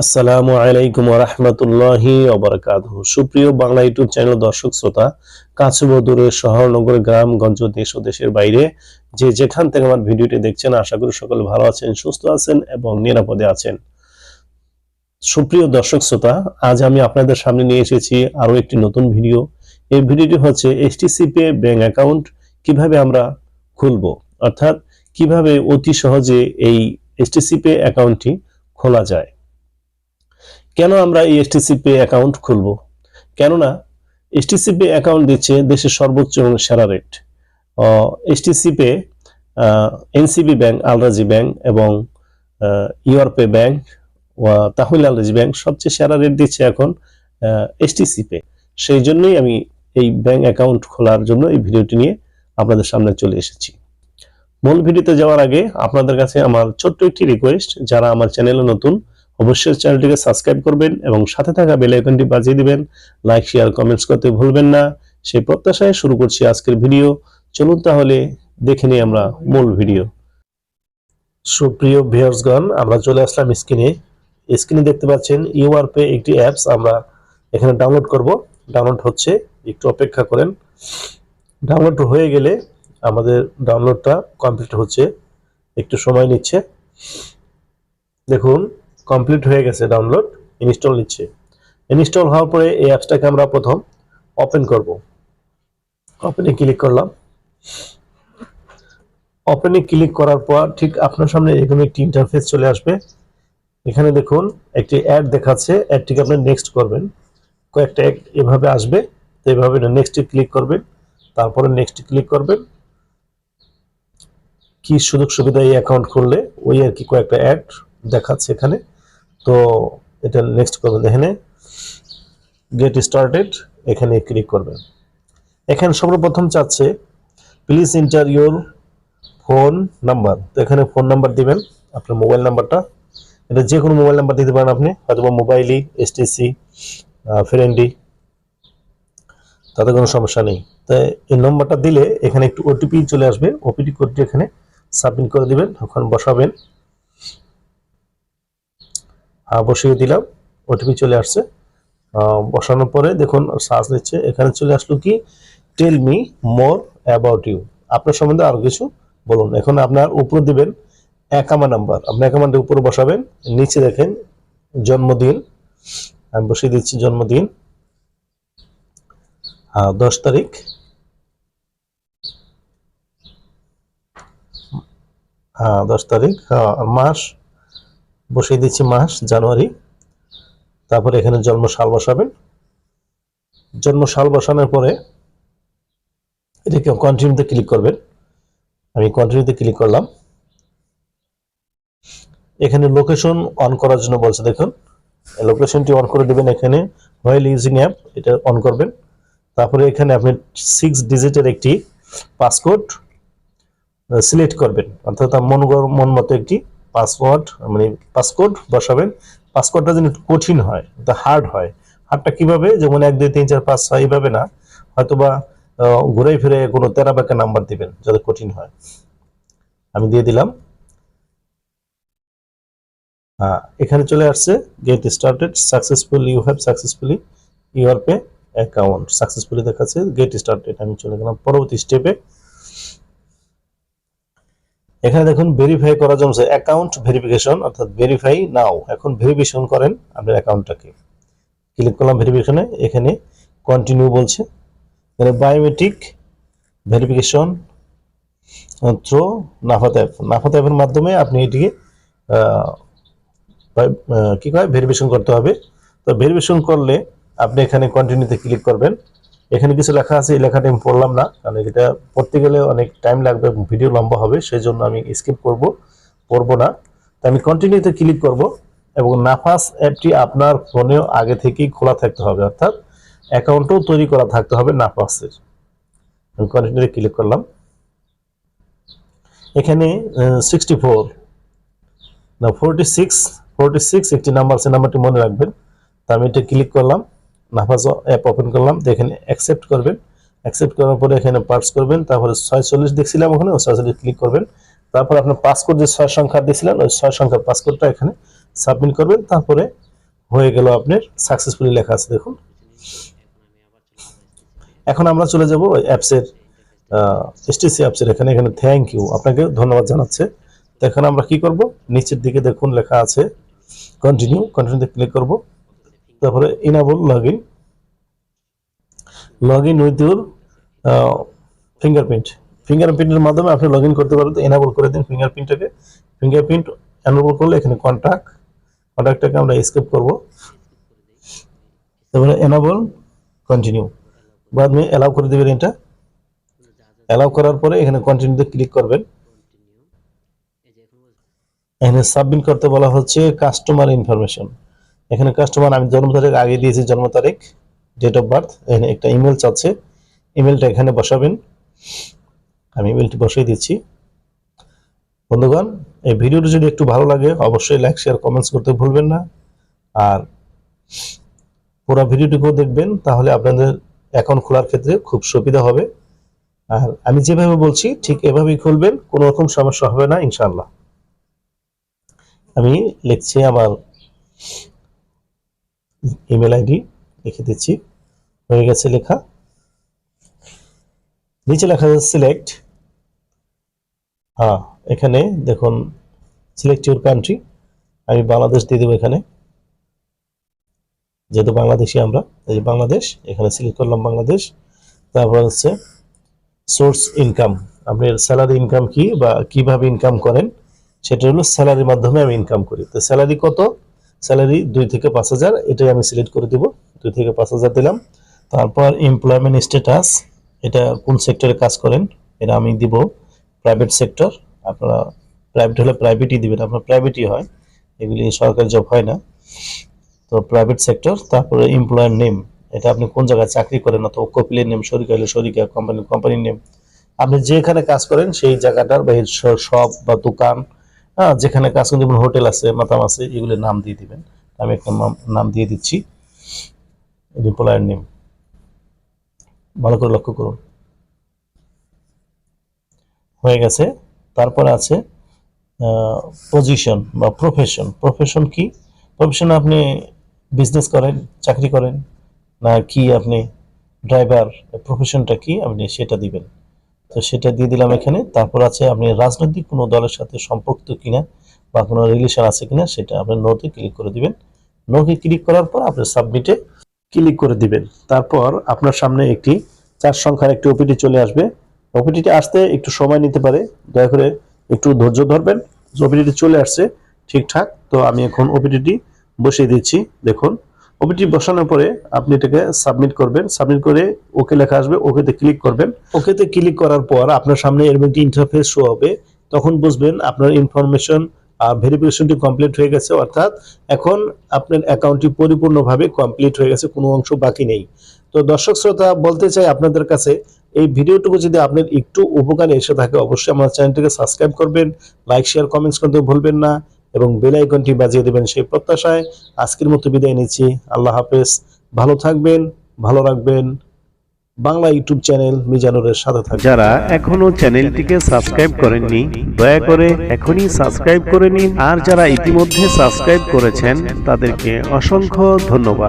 আসসালামু আলাইকুম রহমতুল্লাহি অবরাকাত সুপ্রিয় বাংলা ইউটিউব চ্যানেল দর্শক শ্রোতা কাছে ও দূরে শহর, নগর গ্রামগঞ্জ দেশ ও দেশের বাইরে যে যেখান থেকে আমার ভিডিওটি দেখছেন, আশা করি সকলে ভালো আছেন, সুস্থ আছেন এবং নিরাপদে আছেন। সুপ্রিয় দর্শক শ্রোতা, আজ আমি আপনাদের সামনে নিয়ে এসেছি আরও একটি নতুন ভিডিও। এই ভিডিওটি হচ্ছে এইচটিসি পে ব্যাংক অ্যাকাউন্ট কীভাবে আমরা খুলব, অর্থাৎ কীভাবে অতি সহজে এই এইচটিসি পে অ্যাকাউন্টটি খোলা যায়। কেন আমরা এই এসটিসি পে অ্যাকাউন্ট খুলব? কেননা এসটিসি পে অ্যাকাউন্ট দিচ্ছে দেশের সর্বোচ্চ এবং সেরা rate STC pay NCB bank Al Rajhi bank এবং urpay bank Tahmil Al Rajhi bank সবচেয়ে সেরা রেট দিচ্ছে এখন এসটিসি পে সেই জন্যই আমি এই ব্যাংক অ্যাকাউন্ট খোলার জন্য এই ভিডিওটি নিয়ে আপনাদের সামনে চলে এসেছি। মূল ভিডিওতে যাওয়ার আগে আপনাদের কাছে আমার ছোট্ট একটি রিকোয়েস্ট যারা আমার চ্যানেলে নতুন অবশ্যই চ্যানেলটিকে সাবস্ক্রাইব করবেন এবং সাথে থাকা বেল আইকনটি বাজিয়ে দিবেন। লাইক শেয়ার কমেন্টস করতে ভুলবেন না। সেই প্রত্যাশায় শুরু করছি আজকের ভিডিও। চলুন তাহলে দেখে নিই আমরা মূল ভিডিও। সুপ্রিয় ভিউয়ার্সগণ, আমরা চলে আসলাম স্ক্রিনে স্ক্রিনে দেখতে পাচ্ছেন ইউআর পে একটি অ্যাপস আমরা এখানে ডাউনলোড করব। ডাউনলোড হচ্ছে, একটু অপেক্ষা করেন। ডাউনলোড হয়ে গেলে আমাদের ডাউনলোডটা কমপ্লিট হচ্ছে। একটু সময় নিচ্ছে। দেখুন কমপ্লিট হয়ে গেছে ডাউনলোড, ইনস্টল নিচ্ছে। ইনস্টল হওয়ার পরে এই অ্যাপসটাকে আমরা প্রথম ওপেন করব। ওপেনে ক্লিক করলাম। ওপেনে ক্লিক করার পর ঠিক আপনার সামনে এরকম একটি ইন্টারফেস চলে আসবে। এখানে দেখুন, একটি অ্যাড দেখাচ্ছে। অ্যাডটিকে আপনি নেক্সট করবেন। কয়েকটা অ্যাড এভাবে আসবে। তো এভাবে নেক্সটে ক্লিক করবেন। তারপরে নেক্সট ক্লিক করবেন। কি সুযোগ সুবিধা এই অ্যাকাউন্ট খুললে, ওই আর কি কয়েকটা অ্যাড দেখাচ্ছে এখানে। তো এটা নেক্সট করবেন এখানে গেট স্টার্টেড এখানে ক্লিক করবেন এখানে সর্বপ্রথম চাচ্ছে please enter your phone number তো এখানে ফোন নাম্বার দিবেন, আপনার মোবাইল নাম্বারটা এটা যে কোনো মোবাইল নাম্বার দিতে পারেন আপনি হয়তো মোবাইলই এসটিসি ফ্রেন্ডি তাতে কোনো সমস্যা নেই। তাই এই নম্বরটা দিলে এখানে একটু ওটিপি চলে আসবে। ওপিটি কোডটি এখানে সাবমিট করে দিবেন, ওখানে বসাবেন। বসিয়ে দিলাম। ওটিপি চলে আসছে। বসানোর পরে দেখুন সার্চ নিচ্ছে। এখানে চলে আসলো কি? Tell me more about you আপনার সম্বন্ধে আরও কিছু বলুন। এখন আপনার উপরে দিবেন একামা নাম্বার। আপনি একামানটা উপরে বসাবেন। নিচে দেখেন, জন্মদিন। আমি বসিয়ে দিচ্ছি জন্মদিন। হ্যাঁ দশ তারিখ। হ্যাঁ দশ তারিখ মাস বসিয়ে দিচ্ছি মাস, জানুয়ারি। তারপরে এখানে জন্ম সাল বসাবেন। জন্ম সাল বসানোর পরে এটাকে কন্টিনিউতে ক্লিক করবেন। আমি কন্টিনিউতে ক্লিক করলাম। এখানে লোকেশন অন করার জন্য বলছে, দেখুন লোকেশনটি অন করে দিবেন এখানে। হোয়েল ইউজিং অ্যাপ এটা অন করবেন। তারপরে এখানে আপনি সিক্স ডিজিটের একটি পাসকোড সিলেক্ট করবেন। অর্থাৎ মন মন মতো একটি পাসওয়ার্ড মানে পাসকোড বসাবেন। পাসকোডটা যেন কঠিন হয় হার্ড হয়। হার্ডটা কীভাবে? যেমন এক, দুই, তিন, চার, পাঁচ, ছয়, এইভাবে না। হয়তোবা ঘুরে ফিরে কোনো তেরা বাঁকা নাম্বার দিবেন, যাতে কঠিন হয়। আমি দিয়ে দিলাম। হ্যাঁ এখানে চলে আসছে get started successful you have successfully your pay account successfully দেখাচ্ছে গেট স্টার্টেড আমি চলে গেলাম পরবর্তী স্টেপে এখানে দেখুন ভেরিফাই করার জন্য অ্যাকাউন্ট ভেরিফিকেশন অর্থাৎ ভেরিফাই নাও এখন ভেরিফিকেশন করেন আপনার অ্যাকাউন্টটাকে ক্লিক করলাম ভেরিফিকেশনে এখানে কন্টিনিউ বলছে। এখানে biometric verification through Nafath app Nafath অ্যাপের মাধ্যমে আপনি এটিকে কী কয়? ভেরিফিকেশন করতে হবে। তো ভেরিফিকেশন করলে আপনি এখানে কন্টিনিউতে ক্লিক করবেন। এখানে কিছু লেখা আছে, এই লেখাটা আমি পড়লাম না, কারণ এটা পড়তে গেলে অনেক টাইম লাগবে ভিডিও লম্বা হবে সেই জন্য আমি স্কিপ করব, পড়ব না। তো আমি কন্টিনিউতে ক্লিক করব, এবং নাফাস অ্যাপটি আপনার ফোনেও আগে থেকেই খোলা থাকতে হবে, অর্থাৎ অ্যাকাউন্টও তৈরি করা থাকতে হবে নাফাসের। আমি কন্টিনিউতে ক্লিক করলাম। এখানে সিক্সটি ফোর না ফোরটি সিক্স ফোরটি সিক্স একটি নাম্বার আছে নাম্বারটি মনে রাখবেন। তো আমি এটা ক্লিক করলাম। নাফাজ অ্যাপ ওপেন করলাম তো এখানে অ্যাকসেপ্ট করবেন। অ্যাকসেপ্ট করার পরে এখানে পার্টস করবেন, তারপরে ছয়চল্লিশ দেখছিলাম ওখানে, ওই ছয়চল্লিশ ক্লিক করবেন। তারপর আপনার পাসকোড যে ছয় সংখ্যা দিয়েছিলেন, ওই ছয় সংখ্যার পাসকোডটা এখানে সাবমিট করবেন, তারপরে হয়ে গেল আপনার সাকসেসফুলি লেখা আছে, দেখুন। এখন আমরা চলে যাব অ্যাপসের এসটিসি অ্যাপসের এখানে এখানে থ্যাংক ইউ আপনাকে ধন্যবাদ জানাচ্ছে। তো এখন আমরা কি করব? নিচের দিকে দেখুন লেখা আছে কন্টিনিউ কন্টিনিউতে ক্লিক করব। তারপরে enable log in log in with your fingerprint ফিঙ্গারপ্রিন্টের মাধ্যমে আপনি লগ ইন করতে পারবেন এনাবল করে দিন ফিঙ্গারপ্রিন্টটাকে ফিঙ্গারপ্রিন্ট এনাবল করলে এখানে কন্ট্যাক্ট কন্ট্যাক্টটাকে আমরা স্কিপ করব। তারপরে এনাবল কন্টিনিউ বাদ মে অ্যালাউ করে দেবেন এটা। অ্যালাউ করার পরে এখানে কন্টিনিউতে ক্লিক করবেন। এখানে সাবমিট করতে বলা হচ্ছে কাস্টমার ইনফরমেশন এখানে কাস্টমার আমি জন্ম তারিখ আগে দিয়েছি, জন্ম তারিখ ডেট অফ বার্থ এখানে একটা ইমেল চাচ্ছে। ইমেলটা এখানে বসাবেন। আমি ইমেলটি বসিয়ে দিচ্ছি। বন্ধুগণ, এই ভিডিওটি যদি একটু ভালো লাগে, অবশ্যই লাইক শেয়ার কমেন্টস করতে ভুলবেন না। আর পুরো ভিডিওটিকেও দেখবেন, তাহলে আপনাদের অ্যাকাউন্ট খোলার ক্ষেত্রে খুব সুবিধা হবে। আর আমি যেভাবে বলছি, ঠিক এভাবেই খুলবেন, কোনো রকম সমস্যা হবে না, ইনশাআল্লাহ। আমি লিখছি আমার ইমেল আইডি লিখে দিচ্ছি। হয়ে গেছে লেখা। নিচে লেখা আছে সিলেক্ট হ্যাঁ এখানে দেখুন সিলেক্ট ইউর কান্ট্রি আমি বাংলাদেশ দিয়ে দেবো এখানে। যেহেতু বাংলাদেশি আমরা, এই বাংলাদেশ, এখানে সিলেক্ট করলাম বাংলাদেশ। তারপর হচ্ছে সোর্স ইনকাম আপনার স্যালারি ইনকাম কি বা কীভাবে ইনকাম করেন, সেটা হলো স্যালারির মাধ্যমে আমি ইনকাম করি। তো স্যালারি কত? স্যালারি দুই থেকে পাঁচ হাজার, এটাই আমি সিলেক্ট করে দিব। দুই থেকে পাঁচ হাজার দিলাম। তারপর এমপ্লয়মেন্ট স্ট্যাটাস এটা কোন সেক্টরে কাজ করেন, এটা আমি দিব প্রাইভেট সেক্টর আপনারা প্রাইভেট হলে প্রাইভেটই দিবেন, আপনার প্রাইভেটই হয়। এগুলি সরকারি জব হয় না। তো প্রাইভেট সেক্টর তারপরে এমপ্লয়ার নেম এটা আপনি কোন জায়গায় চাকরি করেন, অথবা কপিলের নেম শরিকা হলে শরিকা কোম্পানি কোম্পানির নেম আপনি যেখানে কাজ করেন, সেই জায়গাটার বা এর স- শপ বা দোকান হ্যাঁ যেখানে কাজ করেন, যেমন হোটেল আছে, মাতাম আছে, এগুলোর নাম দিয়ে দিবেন। আমি একটা নাম- দিয়ে দিচ্ছি। Employer name. ভালো করে লক্ষ্য করুন। হয়ে গেছে। তারপরে আছে পজিশন বা প্রফেশন প্রফেশন কি? প্রফেশন আপনি বিজনেস করেন, চাকরি করেন, না কি আপনি ড্রাইভার প্রফেশনটা কি? আপনি সেটা দিবেন। তো সেটা দিয়ে দিলাম এখানে। তারপর আছে আপনি রাজনৈতিক কোনো দলের সাথে সম্পর্কিত কিনা বা কোনো রিলেশন আছে কিনা সেটা আপনি নোতে ক্লিক করে দিবেন। নোকে ক্লিক করার পর আপনি সাবমিটে ক্লিক করে দিবেন। তারপর আপনার সামনে একটি চার সংখ্যার একটি ওপিটি চলে আসবে। ওপিটিটি আসতে একটু সময় নিতে পারে। দয়া করে একটু ধৈর্য ধরবেন। ওপিটিটি চলে আসছে ঠিকঠাক, তো আমি এখন ওপিটিটি বসিয়ে দিচ্ছি। দেখুন ওপিটি বসানোর পরে আপনি এটাকে সাবমিট করবেন। সাবমিট করে ওকে লেখা আসবে। ওকেতে ক্লিক করবেন। ওকেতে ক্লিক করার পর আপনার সামনে এরকম একটি ইন্টারফেস শো হবে। তখন বুঝবেন আপনার ইনফরমেশন ভেরিফিকেশনটি কমপ্লিট হয়ে গেছে। অর্থাৎ এখন আপনার অ্যাকাউন্টটি পরিপূর্ণভাবে কমপ্লিট হয়ে গেছে। কোনো অংশ বাকি নেই। তো দর্শক শ্রোতা, বলতে চাই আপনাদের কাছে, এই ভিডিওটুকু যদি আপনার একটু উপকারে এসে থাকে, অবশ্যই আমার চ্যানেলটিকে সাবস্ক্রাইব করবেন। লাইক শেয়ার কমেন্টস করতে ভুলবেন না। এবং বেলাইকনটি বাজিয়ে দেবেন সেই প্রত্যাশায়। আজকের মতো বিদায় নিচ্ছি। আল্লাহ হাফেজ। ভালো থাকবেন, ভালো রাখবেন। বাংলা ইউটিউব চ্যানেল মিজানুরের সাথে থাকবেন। যারা এখনও চ্যানেলটিকে সাবস্ক্রাইব করেননি, দয়া করে এখনই সাবস্ক্রাইব করে নিন। আর যারা ইতিমধ্যে সাবস্ক্রাইব করেছেন, তাদেরকে অসংখ্য ধন্যবাদ।